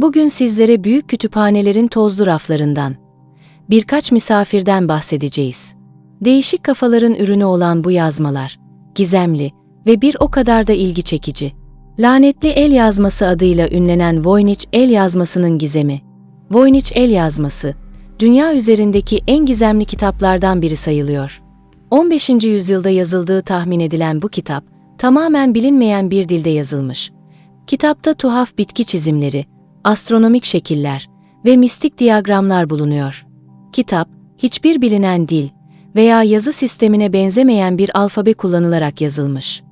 Bugün sizlere büyük kütüphanelerin tozlu raflarından, birkaç misafirden bahsedeceğiz. Değişik kafaların ürünü olan bu yazmalar, gizemli ve bir o kadar da ilgi çekici. Lanetli el yazması adıyla ünlenen Voynich el yazmasının gizemi. Voynich el yazması, dünya üzerindeki en gizemli kitaplardan biri sayılıyor. 15. yüzyılda yazıldığı tahmin edilen bu kitap, tamamen bilinmeyen bir dilde yazılmış. Kitapta tuhaf bitki çizimleri, astronomik şekiller ve mistik diyagramlar bulunuyor. Kitap, hiçbir bilinen dil veya yazı sistemine benzemeyen bir alfabe kullanılarak yazılmış.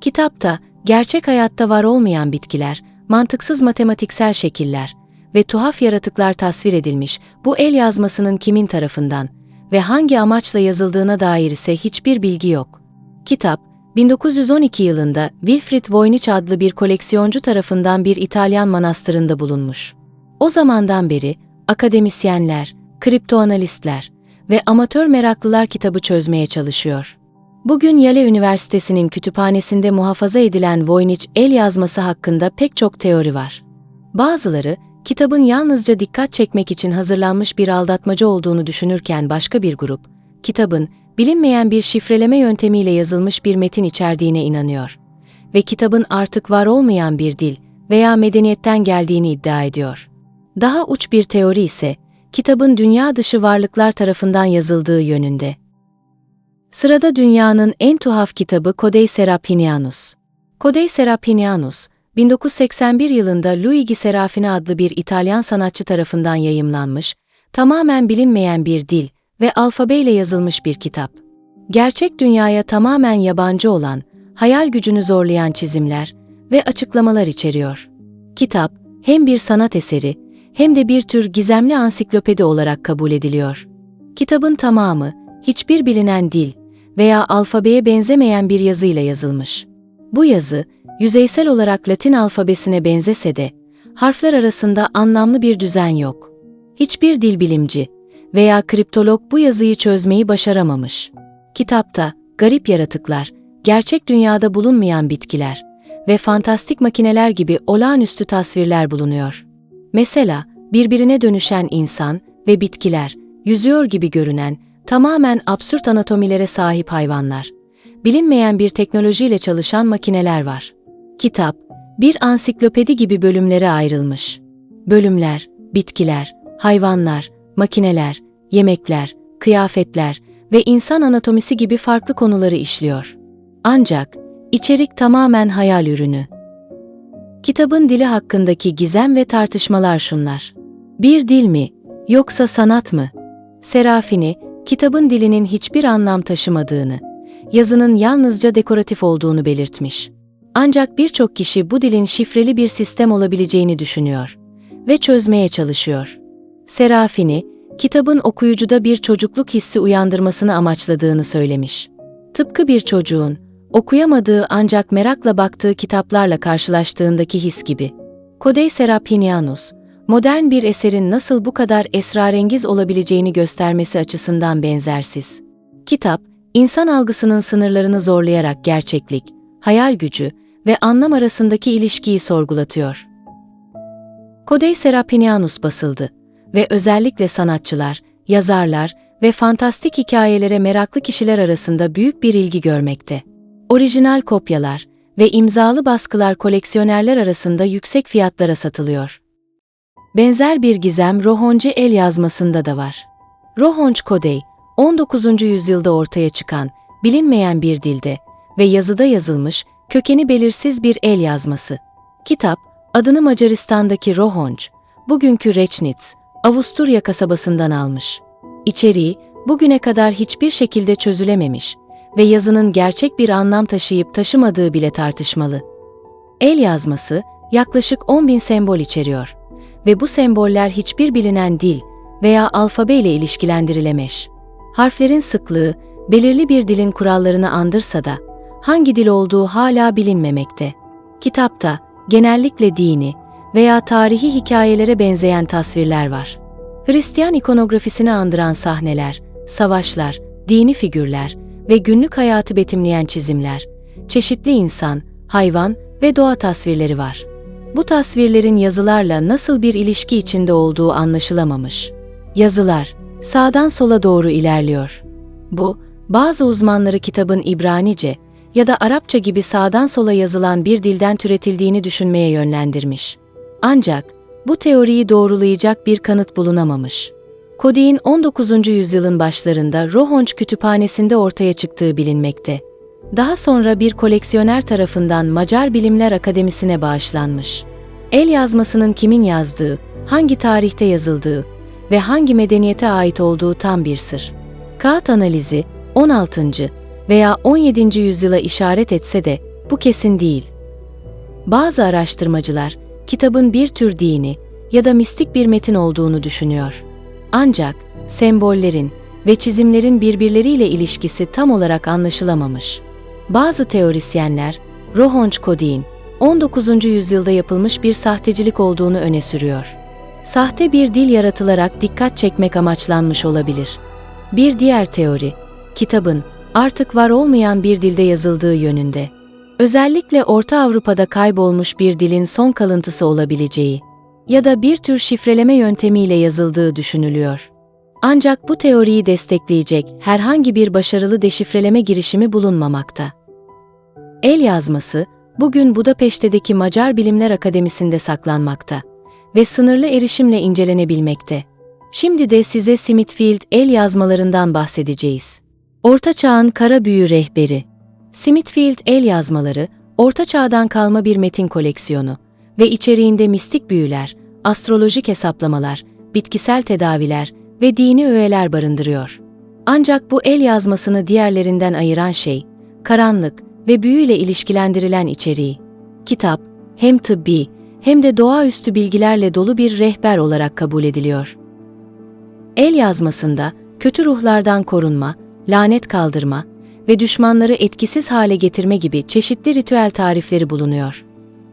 Kitapta, gerçek hayatta var olmayan bitkiler, mantıksız matematiksel şekiller ve tuhaf yaratıklar tasvir edilmiş bu el yazmasının kimin tarafından ve hangi amaçla yazıldığına dair ise hiçbir bilgi yok. Kitap, 1912 yılında Wilfrid Voynich adlı bir koleksiyoncu tarafından bir İtalyan manastırında bulunmuş. O zamandan beri akademisyenler, kriptoanalistler ve amatör meraklılar kitabı çözmeye çalışıyor. Bugün Yale Üniversitesi'nin kütüphanesinde muhafaza edilen Voynich el yazması hakkında pek çok teori var. Bazıları, kitabın yalnızca dikkat çekmek için hazırlanmış bir aldatmaca olduğunu düşünürken başka bir grup, kitabın bilinmeyen bir şifreleme yöntemiyle yazılmış bir metin içerdiğine inanıyor ve kitabın artık var olmayan bir dil veya medeniyetten geldiğini iddia ediyor. Daha uç bir teori ise kitabın dünya dışı varlıklar tarafından yazıldığı yönünde. Sırada dünyanın en tuhaf kitabı Codei Serapinianus. Codei Serapinianus, 1981 yılında Luigi Serafini adlı bir İtalyan sanatçı tarafından yayımlanmış, tamamen bilinmeyen bir dil ve alfabeyle yazılmış bir kitap. Gerçek dünyaya tamamen yabancı olan, hayal gücünü zorlayan çizimler ve açıklamalar içeriyor. Kitap, hem bir sanat eseri hem de bir tür gizemli ansiklopedi olarak kabul ediliyor. Kitabın tamamı, hiçbir bilinen dil veya alfabeye benzemeyen bir yazıyla yazılmış. Bu yazı, yüzeysel olarak Latin alfabesine benzese de, harfler arasında anlamlı bir düzen yok. Hiçbir dil bilimci veya kriptolog bu yazıyı çözmeyi başaramamış. Kitapta, garip yaratıklar, gerçek dünyada bulunmayan bitkiler ve fantastik makineler gibi olağanüstü tasvirler bulunuyor. Mesela, birbirine dönüşen insan ve bitkiler, yüzüyor gibi görünen, tamamen absürt anatomilere sahip hayvanlar, bilinmeyen bir teknolojiyle çalışan makineler var. Kitap, bir ansiklopedi gibi bölümlere ayrılmış. Bölümler, bitkiler, hayvanlar, makineler, yemekler, kıyafetler ve insan anatomisi gibi farklı konuları işliyor. Ancak içerik tamamen hayal ürünü. Kitabın dili hakkındaki gizem ve tartışmalar şunlar. Bir dil mi, yoksa sanat mı? Serafini, kitabın dilinin hiçbir anlam taşımadığını, yazının yalnızca dekoratif olduğunu belirtmiş. Ancak birçok kişi bu dilin şifreli bir sistem olabileceğini düşünüyor ve çözmeye çalışıyor. Serafini, kitabın okuyucuda bir çocukluk hissi uyandırmasını amaçladığını söylemiş. Tıpkı bir çocuğun, okuyamadığı ancak merakla baktığı kitaplarla karşılaştığındaki his gibi. Kodey Serapinianus, modern bir eserin nasıl bu kadar esrarengiz olabileceğini göstermesi açısından benzersiz. Kitap, insan algısının sınırlarını zorlayarak gerçeklik, hayal gücü ve anlam arasındaki ilişkiyi sorgulatıyor. Kodey Serapinianus basıldı ve özellikle sanatçılar, yazarlar ve fantastik hikayelere meraklı kişiler arasında büyük bir ilgi görmekte. Orijinal kopyalar ve imzalı baskılar koleksiyonerler arasında yüksek fiyatlara satılıyor. Benzer bir gizem Rohonci el yazmasında da var. Rohonç Kodey, 19. yüzyılda ortaya çıkan, bilinmeyen bir dilde ve yazıda yazılmış, kökeni belirsiz bir el yazması. Kitap, adını Macaristan'daki Rohonç, bugünkü Reçnitz, Avusturya kasabasından almış. İçeriği, bugüne kadar hiçbir şekilde çözülememiş ve yazının gerçek bir anlam taşıyıp taşımadığı bile tartışmalı. El yazması, yaklaşık 10 bin sembol içeriyor ve bu semboller hiçbir bilinen dil veya alfabe ile ilişkilendirilemeş. Harflerin sıklığı, belirli bir dilin kurallarını andırsa da, hangi dil olduğu hala bilinmemekte. Kitapta, genellikle dini veya tarihi hikayelere benzeyen tasvirler var. Hristiyan ikonografisini andıran sahneler, savaşlar, dini figürler ve günlük hayatı betimleyen çizimler, çeşitli insan, hayvan ve doğa tasvirleri var. Bu tasvirlerin yazılarla nasıl bir ilişki içinde olduğu anlaşılamamış. Yazılar sağdan sola doğru ilerliyor. Bu, bazı uzmanları kitabın İbranice ya da Arapça gibi sağdan sola yazılan bir dilden türetildiğini düşünmeye yönlendirmiş. Ancak bu teoriyi doğrulayacak bir kanıt bulunamamış. Kodiğin 19. yüzyılın başlarında Rohonç kütüphanesinde ortaya çıktığı bilinmekte. Daha sonra bir koleksiyoner tarafından Macar Bilimler Akademisi'ne bağışlanmış. El yazmasının kimin yazdığı, hangi tarihte yazıldığı ve hangi medeniyete ait olduğu tam bir sır. Kağıt analizi 16. veya 17. yüzyıla işaret etse de bu kesin değil. Bazı araştırmacılar kitabın bir tür dini ya da mistik bir metin olduğunu düşünüyor. Ancak sembollerin ve çizimlerin birbirleriyle ilişkisi tam olarak anlaşılamamış. Bazı teorisyenler Rohonç Kodiğin 19. yüzyılda yapılmış bir sahtecilik olduğunu öne sürüyor. Sahte bir dil yaratılarak dikkat çekmek amaçlanmış olabilir. Bir diğer teori, kitabın artık var olmayan bir dilde yazıldığı yönünde. Özellikle Orta Avrupa'da kaybolmuş bir dilin son kalıntısı olabileceği ya da bir tür şifreleme yöntemiyle yazıldığı düşünülüyor. Ancak bu teoriyi destekleyecek herhangi bir başarılı deşifreleme girişimi bulunmamakta. El yazması, bugün Budapeşte'deki Macar Bilimler Akademisi'nde saklanmakta ve sınırlı erişimle incelenebilmekte. Şimdi de size Smithfield el yazmalarından bahsedeceğiz. Orta Çağ'ın Kara Büyü Rehberi Smithfield el yazmaları, Orta Çağ'dan kalma bir metin koleksiyonu ve içeriğinde mistik büyüler, astrolojik hesaplamalar, bitkisel tedaviler ve dini öğeler barındırıyor. Ancak bu el yazmasını diğerlerinden ayıran şey, karanlık ve büyüyle ilişkilendirilen içeriği. Kitap, hem tıbbi hem de doğaüstü bilgilerle dolu bir rehber olarak kabul ediliyor. El yazmasında kötü ruhlardan korunma, lanet kaldırma ve düşmanları etkisiz hale getirme gibi çeşitli ritüel tarifleri bulunuyor.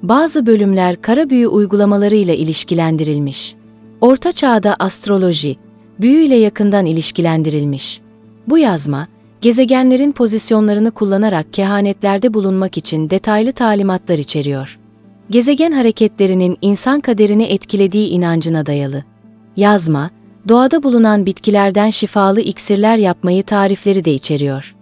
Bazı bölümler kara büyü uygulamalarıyla ilişkilendirilmiş. Orta Çağ'da astroloji, büyüyle yakından ilişkilendirilmiş. Bu yazma, gezegenlerin pozisyonlarını kullanarak kehanetlerde bulunmak için detaylı talimatlar içeriyor. Gezegen hareketlerinin insan kaderini etkilediği inancına dayalı. Yazma, doğada bulunan bitkilerden şifalı iksirler yapmayı tarifleri de içeriyor.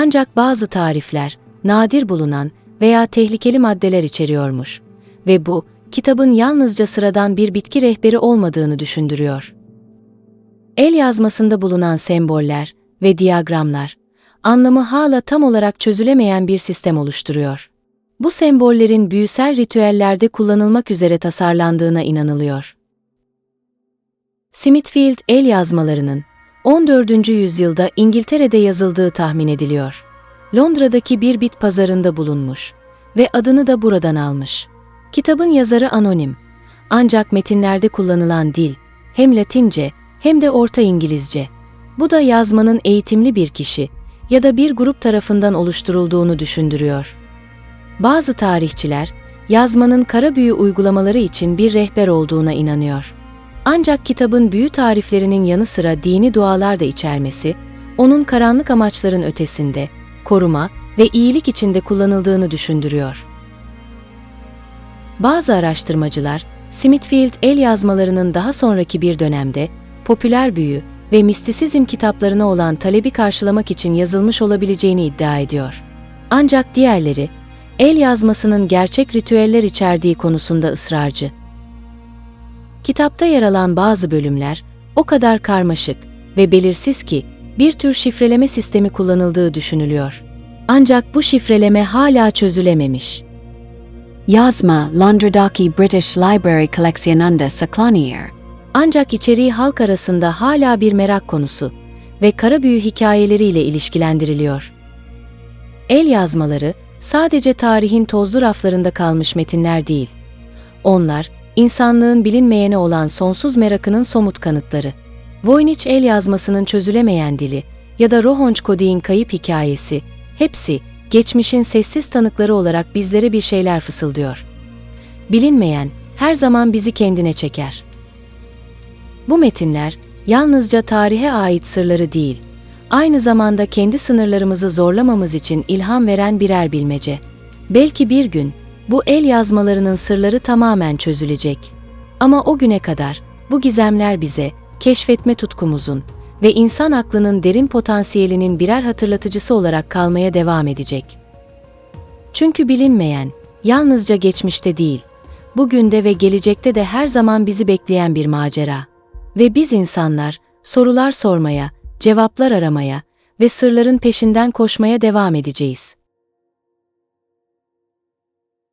Ancak bazı tarifler, nadir bulunan veya tehlikeli maddeler içeriyormuş ve bu, kitabın yalnızca sıradan bir bitki rehberi olmadığını düşündürüyor. El yazmasında bulunan semboller ve diyagramlar, anlamı hala tam olarak çözülemeyen bir sistem oluşturuyor. Bu sembollerin büyüsel ritüellerde kullanılmak üzere tasarlandığına inanılıyor. Smithfield el yazmalarının 14. yüzyılda İngiltere'de yazıldığı tahmin ediliyor. Londra'daki bir bit pazarında bulunmuş ve adını da buradan almış. Kitabın yazarı anonim. Ancak metinlerde kullanılan dil hem Latince hem de Orta İngilizce. Bu da yazmanın eğitimli bir kişi ya da bir grup tarafından oluşturulduğunu düşündürüyor. Bazı tarihçiler yazmanın kara büyü uygulamaları için bir rehber olduğuna inanıyor. Ancak kitabın büyü tariflerinin yanı sıra dini dualar da içermesi, onun karanlık amaçların ötesinde, koruma ve iyilik içinde kullanıldığını düşündürüyor. Bazı araştırmacılar, Smithfield el yazmalarının daha sonraki bir dönemde popüler büyü ve mistisizm kitaplarına olan talebi karşılamak için yazılmış olabileceğini iddia ediyor. Ancak diğerleri, el yazmasının gerçek ritüeller içerdiği konusunda ısrarcı. Kitapta yer alan bazı bölümler o kadar karmaşık ve belirsiz ki bir tür şifreleme sistemi kullanıldığı düşünülüyor. Ancak bu şifreleme hala çözülememiş. Yazma Londra'daki British Library koleksiyonunda saklanıyor. Ancak içeriği halk arasında hala bir merak konusu ve kara büyü hikayeleriyle ilişkilendiriliyor. El yazmaları sadece tarihin tozlu raflarında kalmış metinler değil. Onlar, insanlığın bilinmeyene olan sonsuz merakının somut kanıtları. Voynich el yazmasının çözülemeyen dili ya da Rohonç Kodi'nin kayıp hikayesi, hepsi geçmişin sessiz tanıkları olarak bizlere bir şeyler fısıldıyor. Bilinmeyen her zaman bizi kendine çeker. Bu metinler yalnızca tarihe ait sırları değil, aynı zamanda kendi sınırlarımızı zorlamamız için ilham veren birer bilmece. Belki bir gün bu el yazmalarının sırları tamamen çözülecek. Ama o güne kadar bu gizemler bize keşfetme tutkumuzun ve insan aklının derin potansiyelinin birer hatırlatıcısı olarak kalmaya devam edecek. Çünkü bilinmeyen yalnızca geçmişte değil, bugün de ve gelecekte de her zaman bizi bekleyen bir macera. Ve biz insanlar sorular sormaya, cevaplar aramaya ve sırların peşinden koşmaya devam edeceğiz.